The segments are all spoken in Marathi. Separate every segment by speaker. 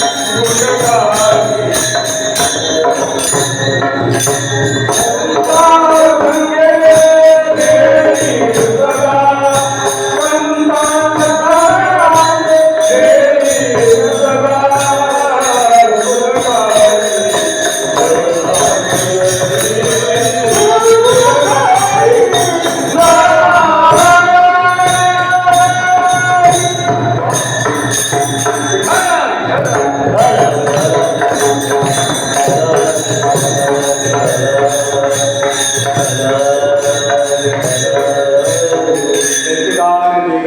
Speaker 1: Obrigado.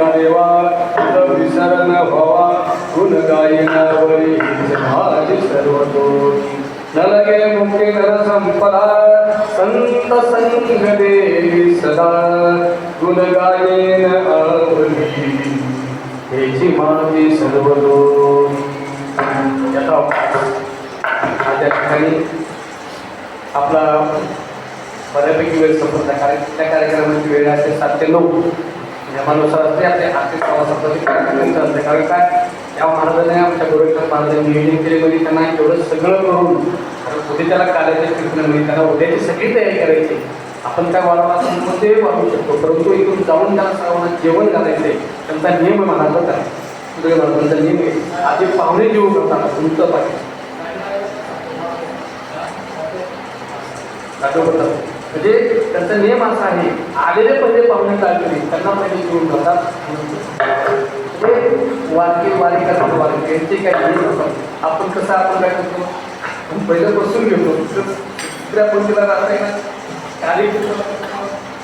Speaker 1: देवा तुझं विसरण व्हावा गुण गायनावरी माझी सर्व नलगे न लगे नर संपदा संत संग देवी सदा. गुण गायन आवली हेची माझी सर्व याचा त्या ठिकाणी आपला बऱ्यापैकी वेळ संपत कारण त्या कार्यक्रमाची वेळ असते सात ते नऊ. नियमानुसार असते. आपल्या आर्थिक प्रवासासाठी कार्यक्रम कारण काय? या महाराजांनी आमच्या गोरक्षण महाराजांनी नियोजन केले त्यांना एवढं सगळं करून उद्या त्याला काढायचं फिरणं त्यांना उद्याची सगळी तयारी करायची. आपण काय वाढवा ते वाढवू शकतो परंतु इथून जाऊन त्याला सर्वांना जेवण घालायचे त्यांचा नियम महाराजाचा आहे सुदैव महाराजांचा नियम आहे आधी पाहुणे जेवू करतात तुमचं पाहिजे. दाखवतात म्हणजे त्यांचा नियम असा आहे आलेले पहिले पाहुणे काय त्यांना पहिले घेऊन जातात ते वारके वारी करतात वारके. ते काय नियम असतात आपण कसं आपण काय करतो? पहिलं बसून घेतो. दुसऱ्या पंक्तीला राहता येणार आधी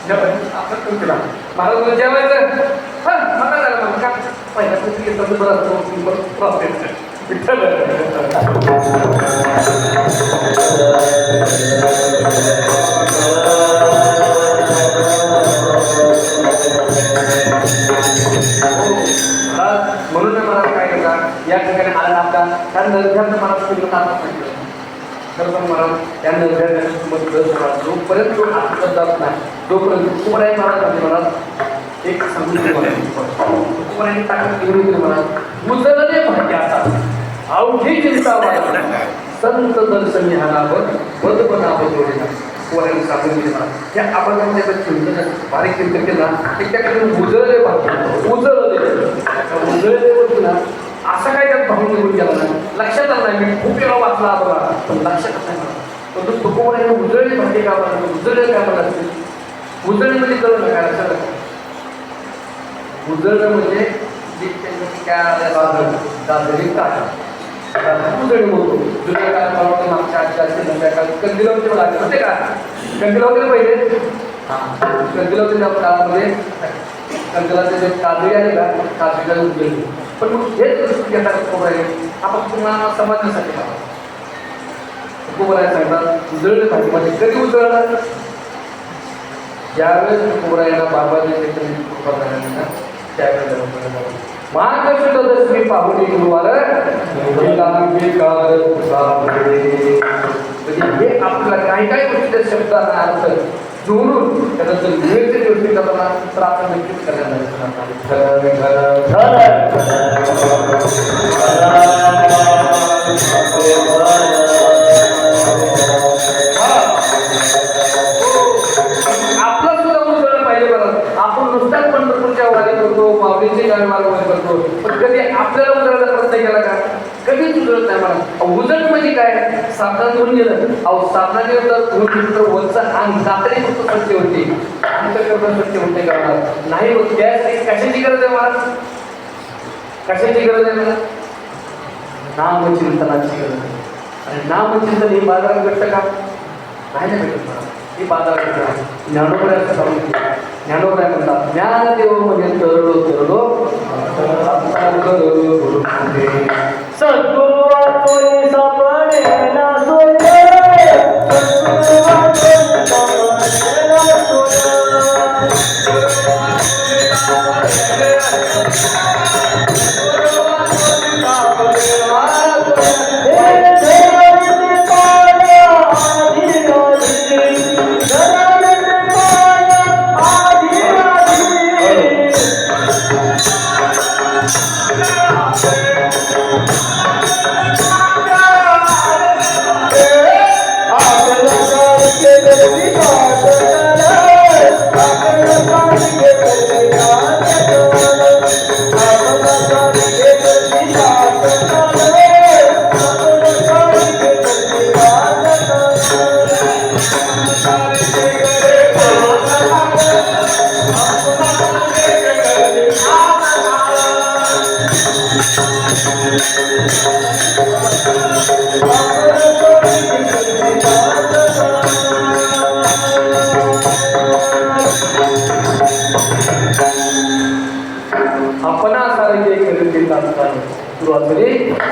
Speaker 1: आपण पंक्तीला महाराज जेवायचं? हा मला झालं मग का पहिल्या पंक्ती घेतलं तर बरं असतं. मग विठ्ठल खरं तर मला त्या नरध्यात जोपर्यंत तो आत्मसात जात नाही जोपर्यंत कुमाराय महाराज म्हणजे मला एक सांगून कुमारायची ताकद घेऊन येते मला उचलले भाग्याचा अवघी चिंता वाढ संत दर्शनी हानावर वध बनावं जोडीला पोरांनी सांगून दिले मला त्या आवाजामध्ये आपण चिंतन बारीक चिंतन केला. ना उजळले भाग्य उजळले उजळले होते. ना असं काय त्यात भाऊ निघून गेला नाही. लक्षात आलं नाही. मी खूप वेळा वाचला बघा. पण लक्षात नाही. पण तो तुकोबाने उजळले म्हणते का म्हणा उजळले काय म्हणा असतील म्हणजे कळलं ना काय लक्षात उजळलं उजळणं म्हणजे काय काय उजळणी म्हणतो जुन्या काळात मला वाटतं मागच्या आजच्या असेल नव्या काळात मला होते का? कंदील वगैरे पहिले? हां. कंदील होते त्या काळामध्ये जे काजळी आहे का काजळीला उजळली पण मग हे दृष्टी घेतात खोबरे आपण तुम्हाला समजण्यासाठी मला सांगतात उजळले पाहिजे म्हणजे कधी उजळणार ज्यावेळेस कोबरायला बाबाने कृपा करायला त्यावेळेस मार्गदर्शक दशमी पाहुणे गुरुवार म्हणजे हे आपल्याला काही काही गोष्टी शब्दांना अर्थ जोडून त्याचा जर विवेकची गोष्टी करताना तर आपण नक्कीच आपलं बरं नुसत्याच पंढरपूरच्या वारी करतो माऊलीची गाडी वारी करतो पण कधी आपल्याला उजळायला प्रयत्न केला का? कधीच उजळत नाही मला. उजळ म्हणजे काय? साधना घेऊन गेलं अहो साधना गेलं तर धुवून गेलं तर वरचं अंग दातरी फक्त सत्य होते. आमचं अंतकरण सत्य होते का नाही होत. त्यासाठी कशाची गरज आहे मला? कशाची गरज आहे मला? नामचिंतनाची गरज आहे. आणि नामचिंतन हे बाजारात भेटतं का? नाही ना भेटत मला. हे बाजारात भेटतं. ज्ञानोपर्यंत सांगितलं
Speaker 2: ಜ್ಞಾನೋದಯನಂತ ಜ್ಞಾನ
Speaker 1: ದೇವರಿಗೆ ತೆರಳು ತೆರಳು ಸದ್ಗುರು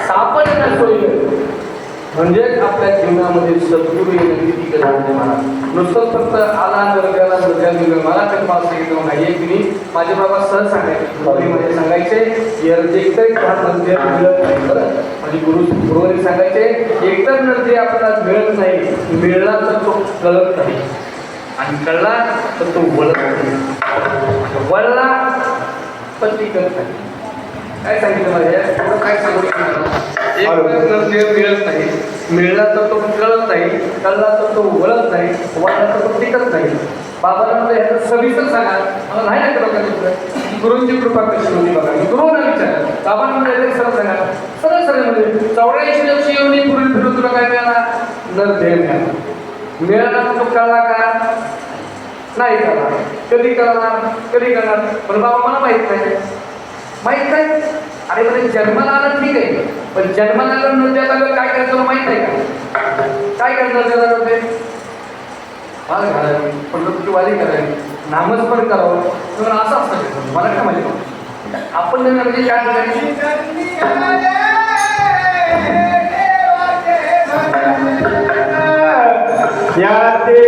Speaker 1: सुरुवातीने सोयी म्हणजे म्हणजेच आपल्या जीवनामध्ये सद्गुरू येणं किती गरजेचं मला. नुसतं फक्त आला दर्ग्याला दर्ग्या दिलं मला तर पास सांगितलं नाही की मी माझे बाबा सहज सांगायचे. गुरुवारीमध्ये सांगायचे एकतर नृत्य मिळत नाही. बरं. म्हणजे गुरु गुरुवारी सांगायचे एकतर नृत्य आपल्याला मिळत नाही मिळला तर तो कळत नाही. आणि कळला तर तो वळत नाही. वळला पण ती करत नाही. काय सांगितलं मला या? एवढं काय सांगू शकणार? एक नृत्य मिळत नाही मिळला तर तो कळत नाही कळला तर तो वळत नाही वळला तर तो टिकत नाही. बाबाला म्हणजे ह्याचं सविस्तर सांगा. मला नाही ना करत गुरुंची कृपा कशी होती बघा. मी गुरुना विचार बाबांना म्हणजे ह्याचं सरळ सांगा. सरळ सरळ म्हणजे चौऱ्याऐंशी लक्ष येऊन पूर्वी फिरून तुला काय मिळाला नृत्य मिळाला मिळाला तर तो कळला का? नाही करणार कधी करणार कधी करणार पण बाबा मला माहीत नाही. माहीत नाही. अरे म्हणजे जन्माला आलं ठीक आहे. पण जन्माला आलं नृत्यात आलं काय करायचं माहीत माहीत नाही का? काय करणार त्याला नृत्य माल घालावी पंढरपूरची करावी नामस्मरण करावं. तर असं असतं मला काय माहिती? आपण त्यांना म्हणजे काय करायचं?
Speaker 2: या ते